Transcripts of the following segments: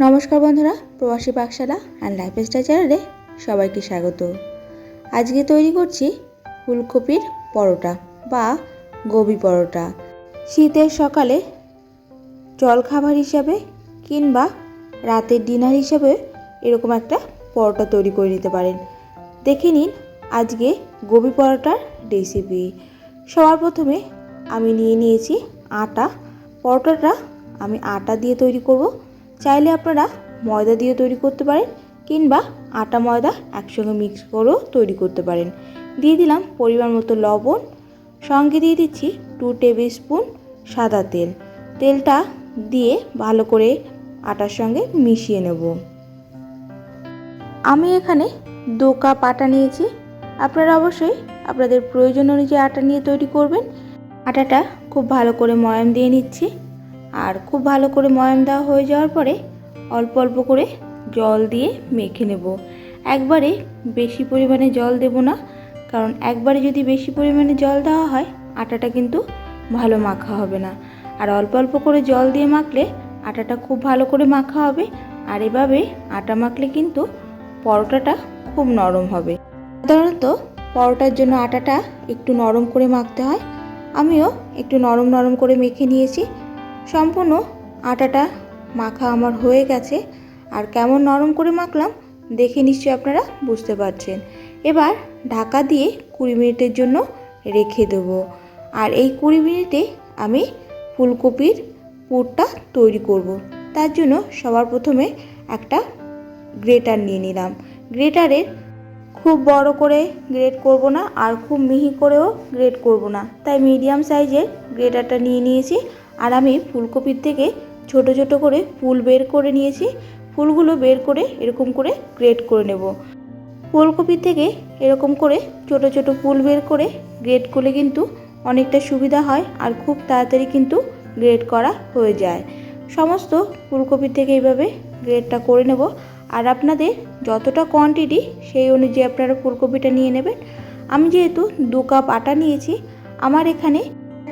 নমস্কার বন্ধুরা, প্রবাসী পাকশালা অ্যান্ড লাইফস্টাইল চ্যানেলে সবাইকে স্বাগত। আজকে তৈরি করছি ফুলকপির পরোটা বা গোবি পরোটা। শীতের সকালে জলখাবার হিসাবে কিংবা রাতের ডিনার হিসাবে এরকম একটা পরোটা তৈরি করে নিতে পারেন। দেখে নিন আজকে গোবি পরোটার রেসিপি সবার প্রথমে আমি নিয়ে নিয়েছি আটা। পরোটাটা আমি আটা দিয়ে তৈরি করব। চাইলে আপনারা ময়দা দিয়ে তৈরি করতে পারেন কিংবা আটা ময়দা একসঙ্গে মিক্স করেও তৈরি করতে পারেন। দিয়ে দিলাম পরিমাণ মতো লবণ। সঙ্গে দিয়ে দিচ্ছি টু টেবিল স্পুন সাদা তেল। তেলটা দিয়ে ভালো করে আটার সঙ্গে মিশিয়ে নেব। আমি এখানে দু কাপ আটা নিয়েছি। আপনারা অবশ্যই আপনাদের প্রয়োজন অনুযায়ী আটা নিয়ে তৈরি করবেন। আটাটা খুব ভালো করে ময়াম দিয়ে নিচ্ছি। আর খুব ভালো করে ময়াম দেওয়া হয়ে যাওয়ার পরে অল্প অল্প করে জল দিয়ে মেখে নেব। একবারে বেশি পরিমাণে জল দেব না, কারণ একবারে যদি বেশি পরিমাণে জল দেওয়া হয়, আটাটা কিন্তু ভালো মাখা হবে না। আর অল্প অল্প করে জল দিয়ে মাখলে আটাটা খুব ভালো করে মাখা হবে, আর এভাবে আটা মাখলে কিন্তু পরোটাটা খুব নরম হবে। সাধারণত পরোটার জন্য আটাটা একটু নরম করে মাখতে হয়। আমিও একটু নরম নরম করে মেখে নিয়েছি। সম্পূর্ণ আটাটা মাখা আমার হয়ে গেছে। আর কেমন নরম করে মাখলাম, দেখে নিশ্চয়ই আপনারা বুঝতে পারছেন। এবার ঢাকা দিয়ে কুড়ি মিনিটের জন্য রেখে দেবো। আর এই কুড়ি মিনিটে আমি ফুলকপির পুরটা তৈরি করব। তার জন্য সবার প্রথমে একটা গ্রেটার নিয়ে নিলাম। গ্রেটারের খুব বড় করে গ্রেট করব না, আর খুব মিহি করেও গ্রেট করব না। তাই মিডিয়াম সাইজের গ্রেটারটা নিয়ে নিয়েছি। আর আমি ফুলকপির থেকে ছোট ছোট করে ফুল বের করে নিয়েছি। ফুলগুলো বের করে এরকম করে গ্রেট করে নেব। ফুলকপি থেকে এরকম করে ছোট ছোট ফুল বের করে গ্রেট করলে কিন্তু অনেকটা সুবিধা হয় আর খুব তাড়াতাড়ি কিন্তু গ্রেট করা হয়ে যায়। সমস্ত ফুলকপি থেকে এইভাবে গ্রেটটা করে নেব। আর আপনাদের যতটা কোয়ান্টিটি সেই অনুযায়ী আপনারা ফুলকপিটা নিয়ে নেবেন। আমি যেহেতু দু কাপ আটা নিয়েছি, আমার এখানে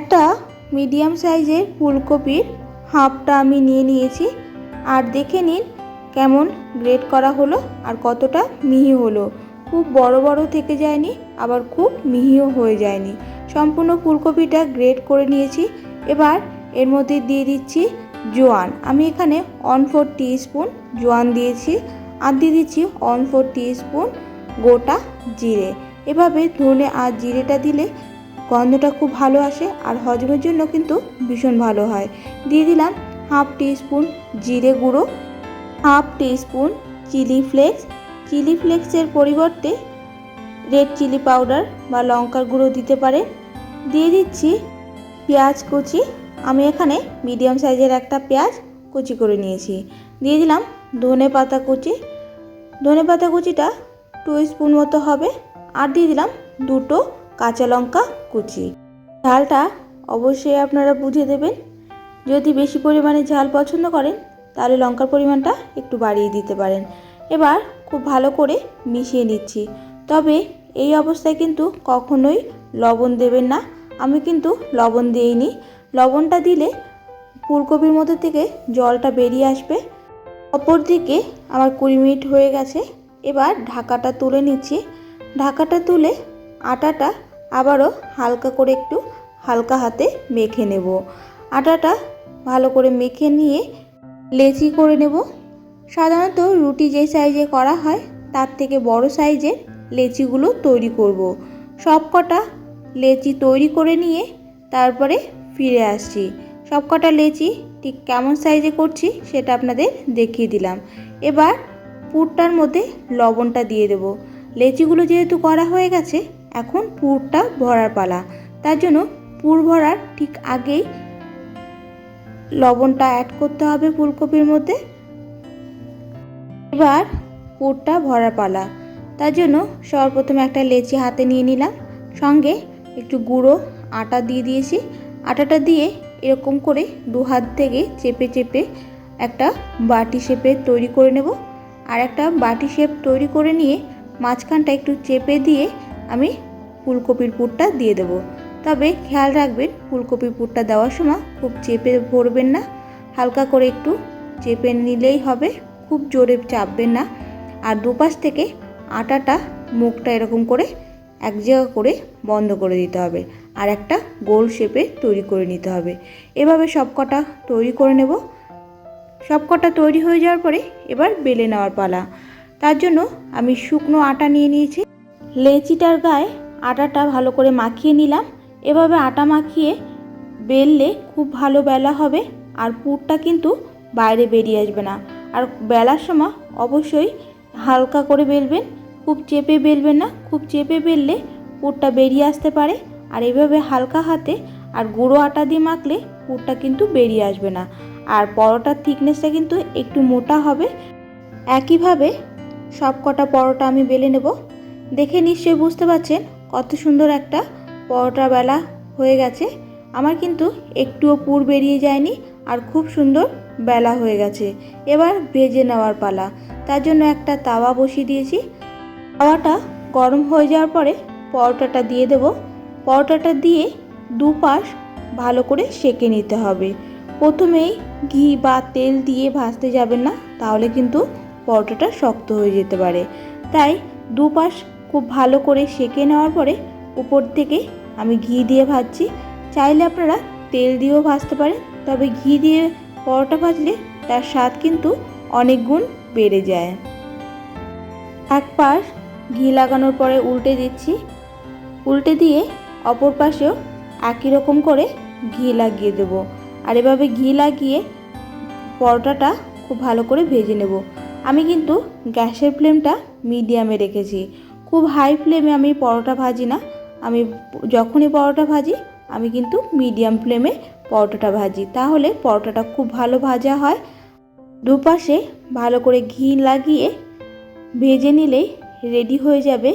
একটা মিডিয়াম সাইজের ফুলকপির হাফটা আমি নিয়ে নিয়েছি। আর দেখে নিন কেমন গ্রেট করা হলো আর কতটা মিহি হলো। খুব বড় বড় থেকে যায়নি, আবার খুব মিহিও হয়ে যায়নি। সম্পূর্ণ ফুলকপিটা গ্রেট করে নিয়েছি। এবার এর মধ্যে দিয়ে দিচ্ছি জোয়ান। আমি এখানে অন ফোর স্পুন জোয়ান দিয়েছি আর দিয়ে দিচ্ছি অন ফোর স্পুন গোটা জিরে। এভাবে ধনে আর জিরেটা দিলে গন্ধটা খুব ভালো আসে আর হজমের জন্য কিন্তু ভীষণ ভালো হয়। দিয়ে দিলাম হাফ স্পুন জিরে গুঁড়ো, half spoon chili flakes. Chili ফ্লেক্সের পরিবর্তে রেড চিলি পাউডার বা লঙ্কার গুঁড়ো দিতে পারে। দিয়ে দিচ্ছি পেঁয়াজ কুচি। আমি এখানে মিডিয়াম সাইজের একটা পেঁয়াজ কুচি করে নিয়েছি। দিয়ে দিলাম ধনে পাতা কুচি। ধনে পাতা কুচিটা টু স্পুন মতো হবে। আর দিয়ে দিলাম দুটো কাঁচা লঙ্কা কুচি। ঝালটা অবশ্যই আপনারা বুঝে দেবেন। যদি বেশি পরিমাণে ঝাল পছন্দ করেন, তাহলে লঙ্কার পরিমাণটা একটু বাড়িয়ে দিতে পারেন। এবার খুব ভালো করে মিশিয়ে নিচ্ছি। তবে এই অবস্থায় কিন্তু কখনোই লবণ দেবেন না। আমি কিন্তু লবণ দিইনি। লবণটা দিলে ফুলকপির মধ্যে থেকে জলটা বেরিয়ে আসবে। অপর দিকে আমার কুড়ি মিনিট হয়ে গেছে। এবার ঢাকাটা তুলে নিচ্ছি। ঢাকাটা তুলে আটাটা আবারও হালকা করে একটু হালকা হাতে মেখে নেব। আটাটা ভালো করে মেখে নিয়ে লেচি করে নেব। সাধারণত রুটি যে সাইজে করা হয়, তার থেকে বড় সাইজের লেচিগুলো তৈরি করব। সব কটা লেচি তৈরি করে নিয়ে তারপরে ফিরে আসছি। সব কটা লেচি ঠিক কেমন সাইজে করছি সেটা আপনাদের দেখিয়ে দিলাম। এবার পুরটার মধ্যে লবণটা দিয়ে দেব। লেচিগুলো যেহেতু করা হয়ে গেছে এখন পুরটা ভরার পালা। তার জন্য পুর ভরার ঠিক আগেই লবণটা অ্যাড করতে হবে ফুলকপির মধ্যে। এবার পুরটা ভরার পালা। তার জন্য সর্বপ্রথমে একটা লেচি হাতে নিয়ে নিলাম। সঙ্গে একটু গুঁড়ো আটা দিয়ে দিয়েছি। আটাটা দিয়ে এরকম করে দু হাত থেকে চেপে চেপে একটা বাটি শেপে তৈরি করে নেব। আর একটা বাটি শেপ তৈরি করে নিয়ে মাঝখানটা একটু চেপে দিয়ে আমি ফুলকপির পুরটা দিয়ে দেবো। তবে খেয়াল রাখবেন, ফুলকপির পুরটা দেওয়ার সময় খুব চেপে ভরবেন না। হালকা করে একটু চেপে নিলেই হবে, খুব জোরে চাপবেন না। আর দুপাশ থেকে আটাটা, মুখটা এরকম করে এক জায়গা করে বন্ধ করে দিতে হবে। আর একটা গোল শেপে তৈরি করে নিতে হবে। এভাবে সব কটা তৈরি করে নেব। সব কটা তৈরি হয়ে যাওয়ার পরে এবার বেলে নেওয়ার পালা। তার জন্য আমি শুকনো আটা নিয়ে নিয়েছি। লেচিটার গায়ে আটাটা ভালো করে মাখিয়ে নিলাম। এভাবে আটা মাখিয়ে বেললে খুব ভালো বেলা হবে আর পুরটা কিন্তু বাইরে বেরিয়ে আসবে না। আর বেলার সময় অবশ্যই হালকা করে বেলবেন, খুব চেপে বেলবেন না, খুব চেপে বেললে পুরটা বেরিয়ে আসতে পারে। আর এভাবে হালকা হাতে আর গুঁড়ো আটা দিয়ে মাখলে পুরটা কিন্তু বেরিয়ে আসবে না। আর পরোটার থিকনেসটা কিন্তু একটু মোটা হবে। একইভাবে সব কটা পরোটা আমি বেলে নেব। দেখে নিশ্চয়ই বুঝতে পারছেন কত সুন্দর একটা পরোটা বেলা হয়ে গেছে। আমার কিন্তু একটুও পুর বেরিয়ে যায়নি আর খুব সুন্দর বেলা হয়ে গেছে। এবার ভেজে নেওয়ার পালা। তার জন্য একটা তাওয়া বসিয়ে দিয়েছি। তাওয়াটা গরম হয়ে যাওয়ার পরে পরোটাটা দিয়ে দেব। পরোটাটা দিয়ে দুপাশ ভালো করে সেঁকে নিতে হবে। প্রথমেই ঘি বা তেল দিয়ে ভাজতে যাবেন না, তাহলে কিন্তু পরোটাটা শক্ত হয়ে যেতে পারে। তাই দুপাশ খুব ভালো করে সেঁকে নেওয়ার পরে উপর থেকে আমি ঘি দিয়ে ভাজছি। চাইলে আপনারা তেল দিয়েও ভাজতে পারেন, তবে ঘি দিয়ে পরোটা ভাজলে তার স্বাদ কিন্তু অনেক গুণ বেড়ে যায়। এক পাশ ঘি লাগানোর পরে উল্টে দিচ্ছি। উল্টে দিয়ে অপর পাশেও একই রকম করে ঘি লাগিয়ে দেবো। আর এভাবে ঘি লাগিয়ে পরোটাটা খুব ভালো করে ভেজে নেব। আমি কিন্তু গ্যাসের ফ্লেমটা মিডিয়ামে রেখেছি। খুব হাই ফ্লেমে আমি পরোটা ভাজি না। আমি যখনই পরোটা ভাজি, আমি কিন্তু মিডিয়াম ফ্লেমে পরোটাটা ভাজি। তাহলে পরোটাটা খুব ভালো ভাজা হয়। দুপাশে ভালো করে ঘি লাগিয়ে ভেজে নিলেই রেডি হয়ে যাবে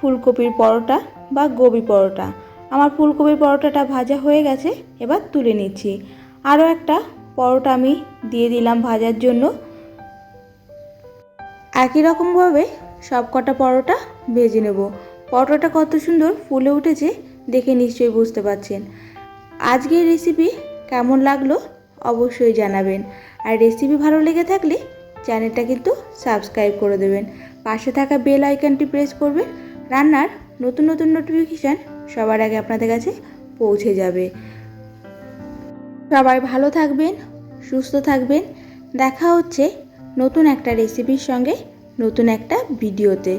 ফুলকপির পরোটা বা গোবি পরোটা। আমার ফুলকপির পরোটাটা ভাজা হয়ে গেছে, এবার তুলে নিচ্ছি। আরও একটা পরোটা আমি দিয়ে দিলাম ভাজার জন্য। একই রকমভাবে সব কটা পরোটা ভেজে নেব। পরোটাটা কত সুন্দর ফুলে উঠেছে দেখে নিশ্চয়ই বুঝতে পারছেন। আজকের রেসিপি কেমন লাগল অবশ্যই জানাবেন। আর রেসিপি ভালো লেগে থাকলে চ্যানেলটা কিন্তু সাবস্ক্রাইব করে দেবেন। পাশে থাকা বেল আইকনটি প্রেস করবেন। রান্নার নতুন নতুন নোটিফিকেশান সবার আগে আপনাদের কাছে পৌঁছে যাবে। সবাই ভালো থাকবেন, সুস্থ থাকবেন। দেখা হচ্ছে নতুন একটা রেসিপির সঙ্গে নতুন একটা ভিডিওতে